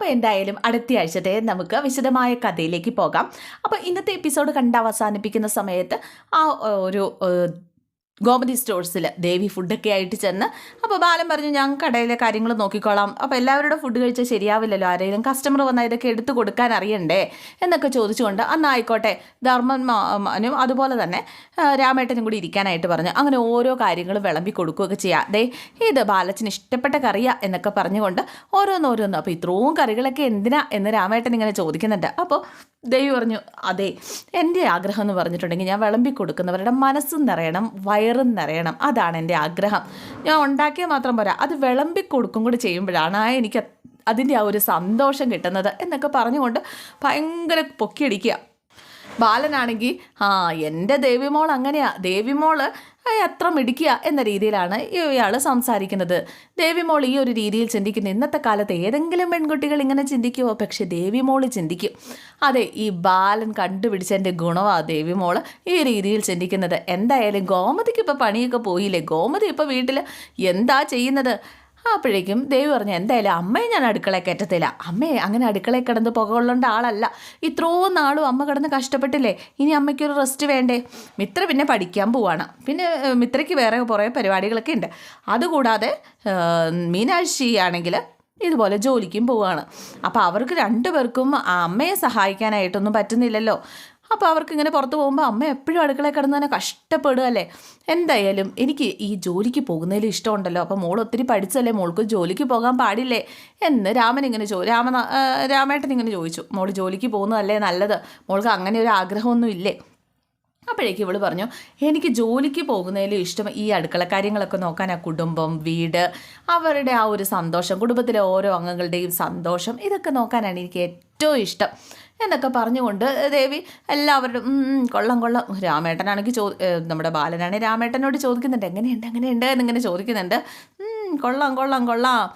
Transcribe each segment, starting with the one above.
അപ്പോൾ എന്തായാലും അടുത്ത ആഴ്ചത്തെ നമുക്ക് വിശദമായ കഥയിലേക്ക് പോകാം. അപ്പോൾ ഇന്നത്തെ എപ്പിസോഡ് കണ്ട് അവസാനിപ്പിക്കുന്ന സമയത്ത് ആ ഒരു ഗോമതി സ്റ്റോഴ്സിൽ ദേവി ഫുഡൊക്കെ ആയിട്ട് ചെന്ന് അപ്പോൾ ബാലൻ പറഞ്ഞു ഞാൻ കടയിലെ കാര്യങ്ങൾ നോക്കിക്കോളാം. അപ്പോൾ എല്ലാവരുടെ ഫുഡ് കഴിച്ചാൽ ശരിയാവില്ലല്ലോ. ആരെങ്കിലും കസ്റ്റമർ വന്നാൽ ഇതൊക്കെ എടുത്തു കൊടുക്കാൻ അറിയണ്ടേ? എന്നൊക്കെ ചോദിച്ചുകൊണ്ട് അന്ന് ആയിക്കോട്ടെ. ധർമ്മനും അതുപോലെ തന്നെ രാമേട്ടനും കൂടി ഇരിക്കാനായിട്ട് പറഞ്ഞു. അങ്ങനെ ഓരോ കാര്യങ്ങളും വിളമ്പി കൊടുക്കുകയൊക്കെ ചെയ്യാം. ദേ ഇത് ബാലച്ചന് ഇഷ്ടപ്പെട്ട കറിയാ എന്നൊക്കെ പറഞ്ഞുകൊണ്ട് ഓരോന്നോരോന്ന്. അപ്പോൾ ഇത്രയും കറികളൊക്കെ എന്തിനാ എന്ന് രാമേട്ടൻ ഇങ്ങനെ ചോദിക്കുന്നുണ്ട്. അപ്പോൾ ദൈവം പറഞ്ഞു അതെ എന്റെ ആഗ്രഹം എന്ന് പറഞ്ഞിട്ടുണ്ടെങ്കിൽ ഞാൻ വിളമ്പി കൊടുക്കുന്നവരുടെ മനസ്സും നിറയണം വയറും നിറയണം. അതാണ് എന്റെ ആഗ്രഹം. ഞാൻ ഉണ്ടാക്കിയാൽ മാത്രം പോരാ. അത് വിളമ്പി കൊടുക്കും കൂടി ചെയ്യുമ്പോഴാണ് ആ എനിക്ക് അതിന്റെ ആ ഒരു സന്തോഷം കിട്ടുന്നത് എന്നൊക്കെ പറഞ്ഞുകൊണ്ട് ഭയങ്കര പൊക്കിയടിക്കുക. ബാലനാണെങ്കിൽ ആ എന്റെ ദേവിമോൾ അങ്ങനെയാ. ദേവിമോൾ അത്ര മിടിക്കുക എന്ന രീതിയിലാണ് ഇയാൾ സംസാരിക്കുന്നത്. ദേവിമോൾ ഈ ഒരു രീതിയിൽ ചിന്തിക്കുന്ന ഇന്നത്തെ കാലത്ത് ഏതെങ്കിലും പെൺകുട്ടികൾ ഇങ്ങനെ ചിന്തിക്കുമോ പക്ഷേ ദേവിമോൾ ചിന്തിക്കും. അതെ ഈ ബാലൻ കണ്ടുപിടിച്ചതിന്റെ ഗുണമാണ് ദേവിമോൾ ഈ രീതിയിൽ ചിന്തിക്കുന്നത്. എന്തായാലും ഗോമതിക്ക് ഇപ്പോൾ പണിയൊക്കെ പോയില്ലേ? ഗോമതി ഇപ്പോൾ വീട്ടിൽ എന്താ ചെയ്യുന്നത്? അപ്പോഴേക്കും ദേവി പറഞ്ഞു എന്തായാലും അമ്മയെ ഞാൻ അടുക്കളയിൽ കയറ്റത്തില്ല. അമ്മയെ അങ്ങനെ അടുക്കളയിൽ കിടന്ന് പുക കൊള്ളേണ്ട ആളല്ല. ഇത്രോ നാളും അമ്മ കിടന്ന് കഷ്ടപ്പെട്ടില്ലേ? ഇനി അമ്മയ്ക്കൊരു റെസ്റ്റ് വേണ്ടേ? മിത്ര പിന്നെ പഠിക്കാൻ പോവാണ്. പിന്നെ മിത്രയ്ക്ക് വേറെ കുറേ പരിപാടികളൊക്കെ ഉണ്ട്. അതുകൂടാതെ മീനാക്ഷി ഇതുപോലെ ജോലിക്കും പോവുകയാണ് അപ്പോൾ അവർക്ക് രണ്ടുപേർക്കും അമ്മയെ സഹായിക്കാനായിട്ടൊന്നും പറ്റുന്നില്ലല്ലോ. അപ്പോൾ അവർക്ക് ഇങ്ങനെ പുറത്ത് പോകുമ്പോൾ അമ്മ എപ്പോഴും അടുക്കളയിൽ കിടന്ന് തന്നെ കഷ്ടപ്പെടുകയല്ലേ? എന്തായാലും എനിക്ക് ഈ ജോലിക്ക് പോകുന്നതിൽ ഇഷ്ടമുണ്ടല്ലോ. അപ്പോൾ മോൾ ഒത്തിരി പഠിച്ചല്ലേ? മോൾക്ക് ജോലിക്ക് പോകാൻ പാടില്ലേ? എന്ന് രാമൻ ഇങ്ങനെ ചോ രാമ രാമേട്ടൻ ഇങ്ങനെ ചോദിച്ചു. മോൾ ജോലിക്ക് പോകുന്നതല്ലേ നല്ലത്? മോൾക്ക് അങ്ങനെ ഒരു ആഗ്രഹമൊന്നും ഇല്ലേ? അപ്പോഴേക്കും ഇവൾ പറഞ്ഞു എനിക്ക് ജോലിക്ക് പോകുന്നതിലും ഇഷ്ടം ഈ അടുക്കള കാര്യങ്ങളൊക്കെ നോക്കാൻ ആ കുടുംബം വീട് അവരുടെ ആ ഒരു സന്തോഷം കുടുംബത്തിലെ ഓരോ അംഗങ്ങളുടെയും സന്തോഷം ഇതൊക്കെ നോക്കാനാണ് എനിക്ക് ഏറ്റവും ഇഷ്ടം. എന്നൊക്കെ പറഞ്ഞുകൊണ്ട് ദേവി എല്ലാവരും കൊള്ളം കൊള്ളാം. രാമേട്ടനാണെങ്കിൽ ചോ നമ്മുടെ ബാലനാണെങ്കിൽ രാമേട്ടനോട് ചോദിക്കുന്നുണ്ട് എങ്ങനെയുണ്ട് എങ്ങനെയുണ്ട്? എന്നിങ്ങനെ ചോദിക്കുന്നുണ്ട്. "ഉം, കൊള്ളാം കൊള്ളാം കൊള്ളാം.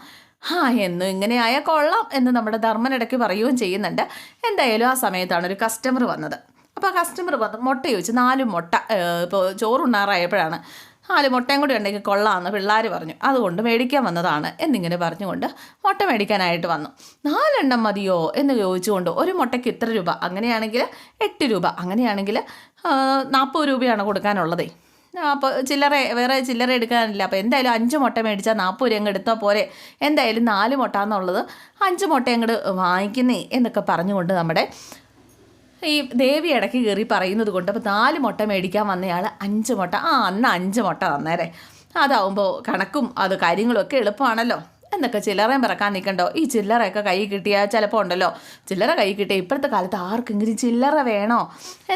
ആ എന്നും ഇങ്ങനെ ആയാൽ കൊള്ളാം എന്ന് നമ്മുടെ ധർമ്മൻ ഇടയ്ക്ക് പറയുകയും ചെയ്യുന്നുണ്ട്. എന്തായാലും ആ സമയത്താണ് ഒരു കസ്റ്റമർ വന്നത്. അപ്പോൾ ആ കസ്റ്റമർ വന്ന് മുട്ട ചോദിച്ചു നാല് മുട്ട ഇപ്പോൾ ചോറുണ്ണാറായപ്പോഴാണ്. നാല് മുട്ടയും കൂടി ഉണ്ടെങ്കിൽ കൊള്ളാമെന്ന് പിള്ളേർ പറഞ്ഞു. അതുകൊണ്ട് മേടിക്കാൻ വന്നതാണ് എന്നിങ്ങനെ പറഞ്ഞുകൊണ്ട് മുട്ട മേടിക്കാനായിട്ട് വന്നു. നാലെണ്ണം മതിയോ എന്ന് ചോദിച്ചുകൊണ്ട് ഒരു മുട്ടയ്ക്ക് ഇത്ര രൂപ അങ്ങനെയാണെങ്കിൽ എട്ട് രൂപ അങ്ങനെയാണെങ്കിൽ നാൽപ്പത് രൂപയാണ് കൊടുക്കാനുള്ളതേ. അപ്പോൾ ചില്ലറ വേറെ ചില്ലറ എടുക്കാനില്ല. അപ്പോൾ എന്തായാലും അഞ്ച് മുട്ട മേടിച്ചാൽ നാൽപ്പത് രൂപ എടുത്താൽ പോരെ. എന്തായാലും നാല് മുട്ട എന്നുള്ളത് അഞ്ച് മുട്ട അങ്ങോട്ട് വാങ്ങിക്കുന്നേ എന്നൊക്കെ പറഞ്ഞുകൊണ്ട് നമ്മുടെ ഈ ദേവി ഇടയ്ക്ക് കയറി പറയുന്നത് കൊണ്ട് അപ്പോൾ നാല് മുട്ട മേടിക്കാൻ വന്നയാൾ അഞ്ച് മുട്ട. ആ അന്ന് അഞ്ച് മുട്ട തന്നേരെ. അതാവുമ്പോൾ കണക്കും അത് കാര്യങ്ങളൊക്കെ എളുപ്പമാണല്ലോ. എന്നൊക്കെ ചില്ലറയും പിറക്കാൻ നിൽക്കണ്ടോ? ഈ ചില്ലറയൊക്കെ കൈ കിട്ടിയാൽ ചിലപ്പോൾ ഉണ്ടല്ലോ. ചില്ലറ കൈ കിട്ടിയ ഇപ്പോഴത്തെ കാലത്ത് ആർക്കെങ്കിലും ചില്ലറ വേണോ?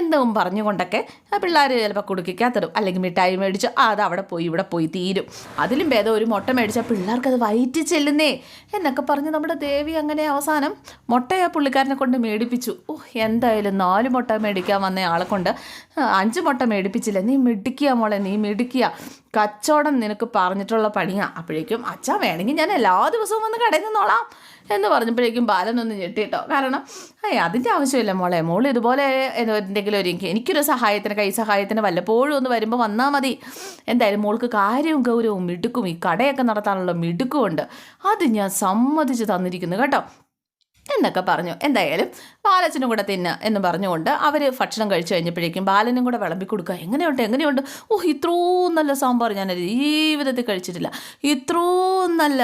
എന്തും പറഞ്ഞുകൊണ്ടൊക്കെ പിള്ളേർ ചിലപ്പോൾ കുടുക്കിക്കാത്തിടും അല്ലെങ്കിൽ മിഠായി മേടിച്ച് അത് അവിടെ പോയി ഇവിടെ പോയി തീരും. അതിലും ഭേദം ഒരു മുട്ട മേടിച്ചാൽ പിള്ളേർക്കത് വയറ്റി ചെല്ലുന്നേ. എന്നൊക്കെ പറഞ്ഞ് നമ്മുടെ ദേവി അങ്ങനെ അവസാനം മുട്ടയെ പുള്ളിക്കാരനെ കൊണ്ട് മേടിപ്പിച്ചു. ഓ എന്തായാലും നാല് മുട്ട മേടിക്കാൻ വന്ന ആളെ കൊണ്ട് അഞ്ച് മുട്ട മേടിപ്പിച്ചില്ല. നീ മിടിക്കുക മോളെ നീ മിടിക്കുക കച്ചവടം നിനക്ക് പറഞ്ഞിട്ടുള്ള പണിയാണ് അപ്പോഴേക്കും അച്ഛാ വേണമെങ്കിൽ ഞാൻ എല്ലാ ദിവസവും വന്ന് കടയിൽ നിന്നോളാം എന്ന് പറഞ്ഞപ്പോഴേക്കും ബാലനൊന്ന് ഞെട്ടിട്ടോ. കാരണം ഏയ് അതിന്റെ ആവശ്യമില്ല മോളെ. മോൾ ഇതുപോലെ എന്തെങ്കിലും ഒരു എനിക്കൊരു സഹായത്തിന് കൈ സഹായത്തിന് വല്ലപ്പോഴും ഒന്ന് വരുമ്പോൾ വന്നാൽ മതി. എന്തായാലും മോൾക്ക് കാര്യവും ഗൗരവവും മിടുക്കും. ഈ കടയൊക്കെ നടത്താനുള്ള മിടുക്കുമുണ്ട്. അത് ഞാൻ സമ്മതിച്ച് തന്നിരിക്കുന്നു കേട്ടോ. എന്നൊക്കെ പറഞ്ഞു. എന്തായാലും ബാലച്ചനും കൂടെ തിന്ന എന്ന് പറഞ്ഞുകൊണ്ട് അവർ ഭക്ഷണം കഴിച്ചു കഴിഞ്ഞപ്പോഴേക്കും ബാലനും കൂടെ വിളമ്പി കൊടുക്കുക. എങ്ങനെയുണ്ട്? എങ്ങനെയുണ്ട്? ഓ ഇത്രയും നല്ല സാമ്പാർ ഞാൻ ജീവിതത്തിൽ കഴിച്ചിട്ടില്ല. ഇത്രയും നല്ല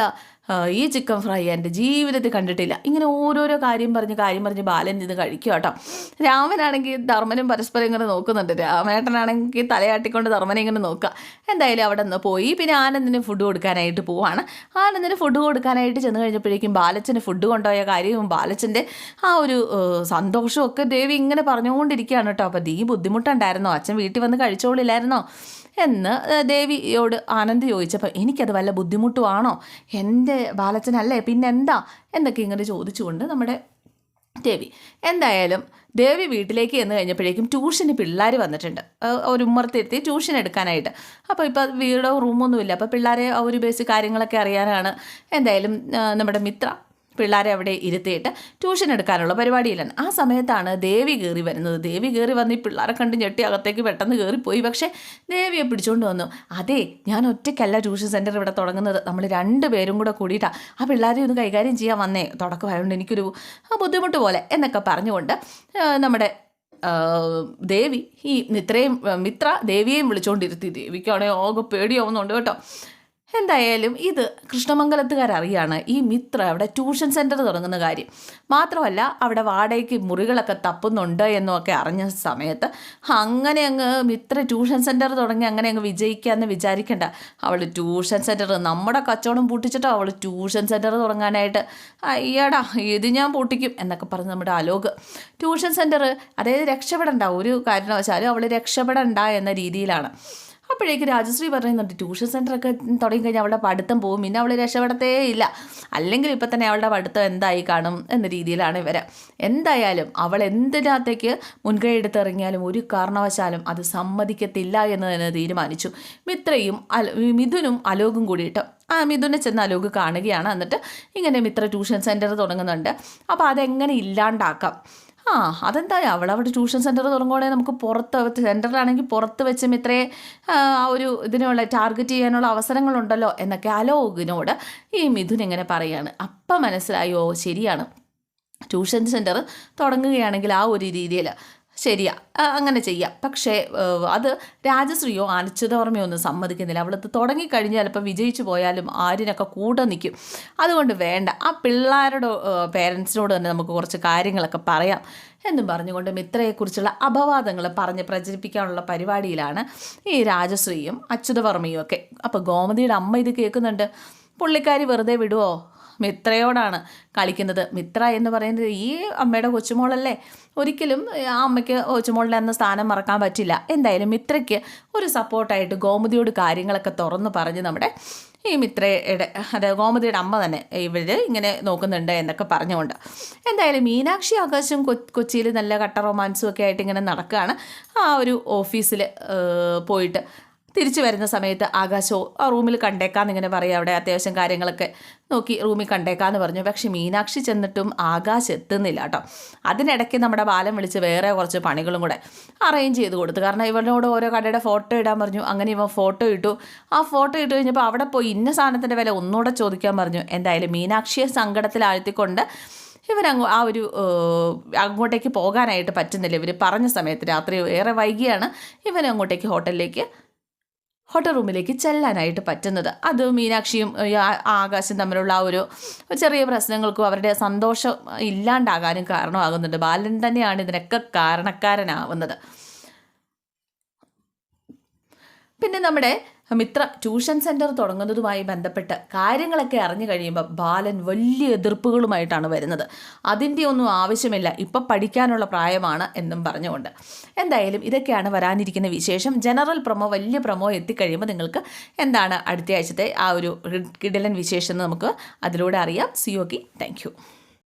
ഈ ചിക്കൻ ഫ്രൈ എന്റെ ജീവിതത്തിൽ കണ്ടിട്ടില്ല. ഇങ്ങനെ ഓരോരോ കാര്യം പറഞ്ഞ് കാര്യം പറഞ്ഞ് ബാലൻ ഇത് കഴിക്കുക കേട്ടോ. രാമനാണെങ്കിൽ ധർമ്മനും പരസ്പരം ഇങ്ങനെ നോക്കുന്നുണ്ട്. രാമേട്ടനാണെങ്കിൽ തലയാട്ടിക്കൊണ്ട് ധർമ്മനെ ഇങ്ങനെ നോക്കുക. എന്തായാലും അവിടെ നിന്ന് പോയി. പിന്നെ ആനന്ദിന് ഫുഡ് കൊടുക്കാനായിട്ട് പോവാണ്. ആനന്ദിന് ഫുഡ് കൊടുക്കാനായിട്ട് ചെന്ന് കഴിഞ്ഞപ്പോഴേക്കും ബാലച്ചന് ഫുഡ് കൊണ്ടുപോയ കാര്യവും ബാലച്ചന്റെ ആ ഒരു സന്തോഷമൊക്കെ ദേവി ഇങ്ങനെ പറഞ്ഞുകൊണ്ടിരിക്കുകയാണ് കേട്ടോ. അപ്പോൾ ദീ ബുദ്ധിമുട്ടുണ്ടായിരുന്നോ? അച്ഛൻ വീട്ടിൽ വന്ന് കഴിച്ചോളില്ലായിരുന്നോ? എന്ന് ദേവിയോട് ആനന്ദ് ചോദിച്ചപ്പോൾ എനിക്കത് വല്ല ബുദ്ധിമുട്ടുമാണോ എന്റെ ബാലച്ചനല്ലേ? പിന്നെന്താ? എന്നൊക്കെ ഇങ്ങനെ ചോദിച്ചുകൊണ്ട് നമ്മുടെ ദേവി. എന്തായാലും ദേവി വീട്ടിലേക്ക് ചെന്ന് കഴിഞ്ഞപ്പോഴേക്കും ട്യൂഷന് പിള്ളേർ വന്നിട്ടുണ്ട്. ഒരു ഉമ്മർത്തിരുത്തി ട്യൂഷൻ എടുക്കാനായിട്ട്. അപ്പോൾ ഇപ്പോൾ വീടോ റൂമൊന്നുമില്ല. അപ്പോൾ പിള്ളേരെ ഒരു ബേസ് കാര്യങ്ങളൊക്കെ അറിയാനാണ്. എന്തായാലും നമ്മുടെ മിത്ര പിള്ളേരെ അവിടെ ഇരുത്തിയിട്ട് ട്യൂഷൻ എടുക്കാനുള്ള പരിപാടിയിലാണ്. ആ സമയത്താണ് ദേവി കയറി വരുന്നത്. ദേവി കയറി വന്ന് ഈ പിള്ളേരെ കണ്ട് ഞെട്ടി അകത്തേക്ക് പെട്ടെന്ന് കയറിപ്പോയി പക്ഷേ ദേവിയെ പിടിച്ചുകൊണ്ട് വന്നു. അതെ ഞാൻ ഒറ്റയ്ക്കല്ല ട്യൂഷൻ സെന്റർ ഇവിടെ തുടങ്ങുന്നത്. നമ്മൾ രണ്ട് പേരും കൂടെ കൂടിയിട്ടാണ് ആ പിള്ളേരെ ഒന്ന് കൈകാര്യം ചെയ്യാൻ വന്നേ. തുടക്കമായതുകൊണ്ട് എനിക്കൊരു ബുദ്ധിമുട്ട് പോലെ എന്നൊക്കെ പറഞ്ഞുകൊണ്ട് നമ്മുടെ ദേവി ഈ മിത്രയും മിത്ര ദേവിയെയും വിളിച്ചുകൊണ്ടിരുത്തി ദേവിക്കാണെങ്കിൽ ആകെ പേടിയാവുന്നുണ്ട് കേട്ടോ. എന്തായാലും ഇത് കൃഷ്ണമംഗലത്തുകാരറിയാണ് ഈ മിത്ര അവിടെ ട്യൂഷൻ സെന്റർ തുടങ്ങുന്ന കാര്യം. മാത്രമല്ല അവിടെ വാടകയ്ക്ക് മുറികളൊക്കെ തപ്പുന്നുണ്ട് എന്നൊക്കെ അറിഞ്ഞ സമയത്ത് അങ്ങനെ അങ്ങ് മിത്ര ട്യൂഷൻ സെന്റർ തുടങ്ങി അങ്ങനെ അങ്ങ് വിജയിക്കാമെന്ന് വിചാരിക്കേണ്ട. അവൾ ട്യൂഷൻ സെന്റർ നമ്മുടെ കച്ചവടം പൂട്ടിച്ചിട്ടോ അവൾ ട്യൂഷൻ സെന്റർ തുടങ്ങാനായിട്ട് അയ്യടാ ഇത് ഞാൻ പൂട്ടിക്കും എന്നൊക്കെ പറഞ്ഞ് നമ്മുടെ അലോക്. ട്യൂഷൻ സെന്റർ അതായത് രക്ഷപ്പെടണ്ട ഒരു കാരണവശാലും അവൾ രക്ഷപ്പെടണ്ട എന്ന രീതിയിലാണ്. അപ്പോഴേക്ക് രാജശ്രീ പറയുന്നുണ്ട് ട്യൂഷൻ സെന്ററൊക്കെ തുടങ്ങിക്കഴിഞ്ഞാൽ അവളുടെ പഠിത്തം പോകും പിന്നെ അവൾ രക്ഷപ്പെടത്തേ ഇല്ല. അല്ലെങ്കിൽ ഇപ്പം തന്നെ അവളുടെ പഠിത്തം എന്തായി കാണും എന്ന രീതിയിലാണ് ഇവരെ. എന്തായാലും അവൾ എന്തിനകത്തേക്ക് മുൻകൈ എടുത്തിറങ്ങിയാലും ഒരു കാരണവശാലും അത് സമ്മതിക്കത്തില്ല എന്ന് തന്നെ തീരുമാനിച്ചു. മിത്രയും മിഥുനും അലോകും കൂടിയിട്ട്. ആ മിഥുനെ ചെന്ന് അലോക് കാണുകയാണ്. എന്നിട്ട് ഇങ്ങനെ മിത്ര ട്യൂഷൻ സെന്റർ തുടങ്ങുന്നുണ്ട്. അപ്പോൾ അതെങ്ങനെ ഇല്ലാണ്ടാക്കാം? ആ അതെന്താ അവിടെ ട്യൂഷൻ സെന്റർ തുടങ്ങുകയാണെങ്കിൽ നമുക്ക് പുറത്ത് സെന്ററിലാണെങ്കിൽ പുറത്ത് വെച്ചും ഇത്രേ ആ ഒരു ഇതിനുള്ള ടാർഗറ്റ് ചെയ്യാനുള്ള അവസരങ്ങളുണ്ടല്ലോ എന്നൊക്കെ അലോകിനോട് ഈ മിഥുൻ ഇങ്ങനെ പറയുകയാണ് അപ്പം മനസ്സിലായോ ശരിയാണ്. ട്യൂഷൻ സെന്റർ തുടങ്ങുകയാണെങ്കിൽ ആ ഒരു രീതിയിൽ ശരിയാ. അങ്ങനെ ചെയ്യാം. പക്ഷേ അത് രാജശ്രീയോ അനിശ്ചിതവർമ്മയോ ഒന്നും സമ്മതിക്കുന്നില്ല. അവളത് തുടങ്ങിക്കഴിഞ്ഞാൽ ചിലപ്പോൾ വിജയിച്ചു പോയാലും ആരിനൊക്കെ കൂടെ നിൽക്കും. അതുകൊണ്ട് വേണ്ട. ആ പിള്ളേരുടെ പേരൻസിനോട് തന്നെ നമുക്ക് കുറച്ച് കാര്യങ്ങളൊക്കെ പറയാം എന്നും പറഞ്ഞുകൊണ്ട് മിത്രയെക്കുറിച്ചുള്ള അപവാദങ്ങൾ പറഞ്ഞ് പ്രചരിപ്പിക്കാനുള്ള പരിപാടിയിലാണ് ഈ രാജശ്രീയും അച്യുതവർമ്മയും ഒക്കെ. അപ്പോൾ ഗോമതിയുടെ അമ്മ ഇത് കേൾക്കുന്നുണ്ട്. പുള്ളിക്കാരി വെറുതെ വിടുവോ? മിത്രയോടാണ് കളിക്കുന്നത്. മിത്ര എന്ന് പറയുന്നത് ഈ അമ്മയുടെ കൊച്ചുമോളല്ലേ? ഒരിക്കലും ആ അമ്മയ്ക്ക് കൊച്ചുമോളുടെ അന്ന് സ്ഥാനം മറക്കാൻ പറ്റില്ല. എന്തായാലും മിത്രയ്ക്ക് ഒരു സപ്പോർട്ടായിട്ട് ഗോമതിയോട് കാര്യങ്ങളൊക്കെ തുറന്നു പറഞ്ഞ് നമ്മുടെ ഈ മിത്രയുടെ അതായത് ഗോമതിയുടെ അമ്മ തന്നെ ഇവർ ഇങ്ങനെ നോക്കുന്നുണ്ട് എന്നൊക്കെ പറഞ്ഞുകൊണ്ട്. എന്തായാലും മീനാക്ഷി ആകാശം കൊച്ചിയിൽ നല്ല കട്ട റൊമാൻസും ഒക്കെ ആയിട്ട് ഇങ്ങനെ നടക്കുകയാണ് ആ ഒരു ഓഫീസിൽ പോയിട്ട് തിരിച്ചു വരുന്ന സമയത്ത് ആകാശോ ആ റൂമിൽ കണ്ടേക്കാന്ന് ഇങ്ങനെ പറയും അവിടെ അത്യാവശ്യം കാര്യങ്ങളൊക്കെ. നോക്കി റൂമിൽ കണ്ടേക്കാന്ന് പറഞ്ഞു. പക്ഷെ മീനാക്ഷി ചെന്നിട്ടും ആകാശ് എത്തുന്നില്ല കേട്ടോ. അതിനിടയ്ക്ക് നമ്മുടെ ബാലം വിളിച്ച് വേറെ കുറച്ച് പണികളും കൂടെ അറേഞ്ച് ചെയ്ത് കൊടുത്തു. കാരണം ഇവനോട് ഓരോ കടയുടെ ഫോട്ടോ ഇടാൻ പറഞ്ഞു. അങ്ങനെ ഇവൻ ഫോട്ടോ ഇട്ടു. ആ ഫോട്ടോ ഇട്ട് കഴിഞ്ഞപ്പോൾ അവിടെ പോയി ഇന്ന സാധനത്തിന്റെ വില ഒന്നുകൂടെ ചോദിക്കാൻ പറഞ്ഞു. എന്തായാലും മീനാക്ഷിയെ സങ്കടത്തിൽ ആഴ്ത്തിക്കൊണ്ട് ഇവരങ്ങോ ആ ഒരു അങ്ങോട്ടേക്ക് പോകാനായിട്ട് പറ്റുന്നില്ല. ഇവർ പറഞ്ഞ സമയത്ത് രാത്രി ഏറെ വൈകിയാണ് ഇവൻ അങ്ങോട്ടേക്ക് ഹോട്ടലിലേക്ക് ഹോട്ടൽ റൂമിലേക്ക് ചെല്ലാനായിട്ട് പറ്റുന്നത്. അത് മീനാക്ഷിയും ആകാശം തമ്മിലുള്ള ഒരു ചെറിയ പ്രശ്നങ്ങൾക്കും അവരുടെ സന്തോഷം ഇല്ലാണ്ടാകാനും കാരണമാകുന്നുണ്ട്. ബാലൻ തന്നെയാണ് ഇതിനൊക്കെ കാരണക്കാരനാവുന്നത്. പിന്നെ നമ്മുടെ മിത്ര ട്യൂഷൻ സെന്റർ തുടങ്ങുന്നതുമായി ബന്ധപ്പെട്ട് കാര്യങ്ങളൊക്കെ അറിഞ്ഞു കഴിയുമ്പോൾ ബാലൻ വലിയ എതിർപ്പുകളുമായിട്ടാണ് വരുന്നത്. അതിന്റെ ഒന്നും ആവശ്യമില്ല. ഇപ്പം പഠിക്കാനുള്ള പ്രായമാണ് എന്നും പറഞ്ഞുകൊണ്ട്. എന്തായാലും ഇതൊക്കെയാണ് വരാനിരിക്കുന്ന വിശേഷം. ജനറൽ പ്രൊമോ വലിയ പ്രൊമോ എത്തിക്കഴിയുമ്പോൾ നിങ്ങൾക്ക് എന്താണ് അടുത്ത ആഴ്ചത്തെ ആ ഒരു കിടലൻ വിശേഷം നമുക്ക് അതിലൂടെ അറിയാം. സിയോക്കി താങ്ക്